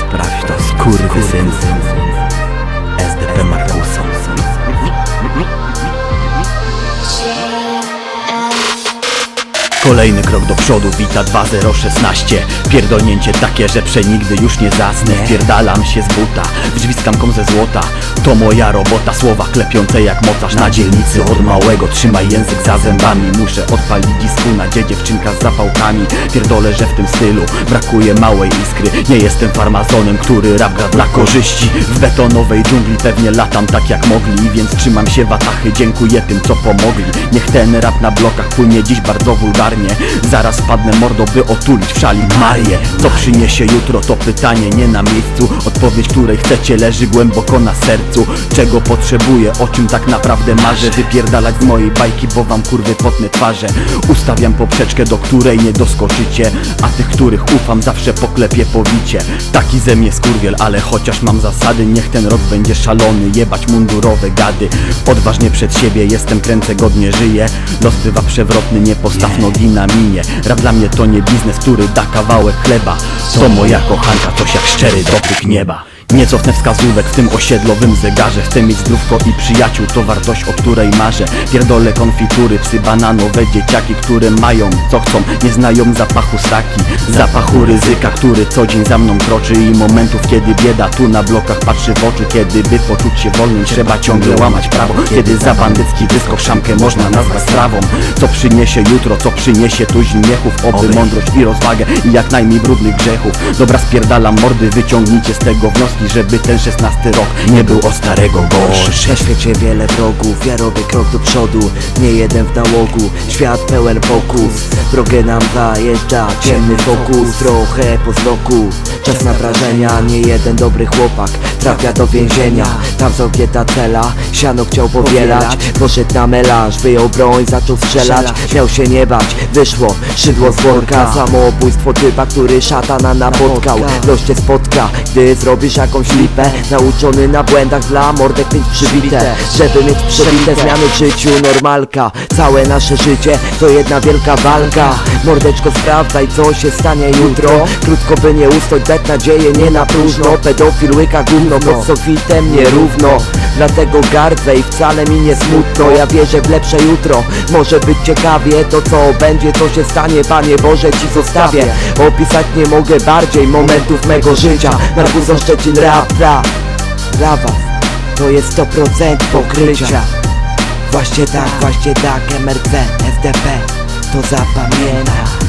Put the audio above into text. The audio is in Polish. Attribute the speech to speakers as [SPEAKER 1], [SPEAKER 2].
[SPEAKER 1] Sprawdź to, skurwysyn. SDP Markusa. Kolejny krok do przodu, wita 2016 Pierdolnięcie takie, że przenigdy już nie zasnę. Wpierdalam się z buta, wdźwiskam kom ze złota. To moja robota, słowa klepiące jak mocarz Na dzielnicy. Od małego, trzymaj język za zębami. Muszę odpalić disku na dzie dziewczynka z zapałkami. Pierdolę, że w tym stylu brakuje małej iskry. Nie jestem farmazonem, który rap dla korzyści. W betonowej dżungli pewnie latam tak jak mogli Więc trzymam się watachy, dziękuję tym co pomogli. Niech ten rap na blokach płynie dziś bardzo wulgarnie Zaraz wpadnę mordo, by otulić w szali Marię. Co przyniesie jutro to pytanie nie na miejscu. Odpowiedź, której chcecie leży głęboko na sercu. Czego potrzebuję, o czym tak naprawdę marzę. Wypierdalać z mojej bajki, bo wam kurwy potnę twarze. Ustawiam poprzeczkę, do której nie doskoczycie. A tych, których ufam zawsze poklepię powicie Taki ze mnie skurwiel, ale chociaż mam zasady Niech ten rok będzie szalony, jebać mundurowe gady. Odważnie przed siebie jestem, kręcę, godnie żyję. Los bywa przewrotny, nie postaw nogi na minie. Rap dla mnie to nie biznes, który da kawałek chleba. To moja kochanka, coś jak szczery dotyk nieba nie cofnę wskazówek w tym osiedlowym zegarze. Chcę mieć zdrówko i przyjaciół, to wartość, o której marzę. Pierdolę konfitury, psy bananowe, dzieciaki, które mają co chcą. Nie znają zapachu sraki, zapachu ryzyka, który co dzień za mną kroczy. I momentów, kiedy bieda tu na blokach patrzy w oczy. Kiedy by poczuć się wolnym, trzeba ciągle łamać prawo. Kiedy za bandycki wyskok szamkę można nazwać strawą. Co przyniesie jutro, co przyniesie tu śmiechów Oby mądrość i rozwagę i jak najmniej brudnych grzechów. Dobra spierdalam mordy, wyciągnijcie z tego wnioski Żeby ten szesnasty rok nie był o starego gorszy
[SPEAKER 2] Na świecie wiele wrogów, ja robię krok do przodu Nie jeden w nałogu, świat pełen pokus. Drogę nam zajeżdża, ciemny fokus Trochę po zloku, czas na wrażenia Nie jeden dobry chłopak trafia do więzienia. Tam zamknięta cela, siano chciał powielać. Poszedł na melanż, wyjął broń, zaczął strzelać. Miał się nie bać, wyszło szydło z worka. Samobójstwo typa, który szatana napotkał. Los cię spotka, gdy zrobisz jakąś lipę Nauczony na błędach dla mordek mieć przybite. Żeby mieć przebite zmiany w życiu normalka. Całe nasze życie to jedna wielka walka. Mordeczko sprawdzaj co się stanie jutro. Krótko by nie usnąć, dać nadzieję nie na próżno Pedofil łyka gówno pod sofitem nierówno. Dlatego gardzę i wcale mi nie smutno. Ja wierzę w lepsze jutro. Może być ciekawie to co będzie, co się stanie. Panie Boże Ci zostawię. Opisać nie mogę bardziej momentów mego życia. Narkuzo Szczecin rap Dla was to jest 100% pokrycia. Właśnie tak, właśnie tak MRC, FDP To zapamięta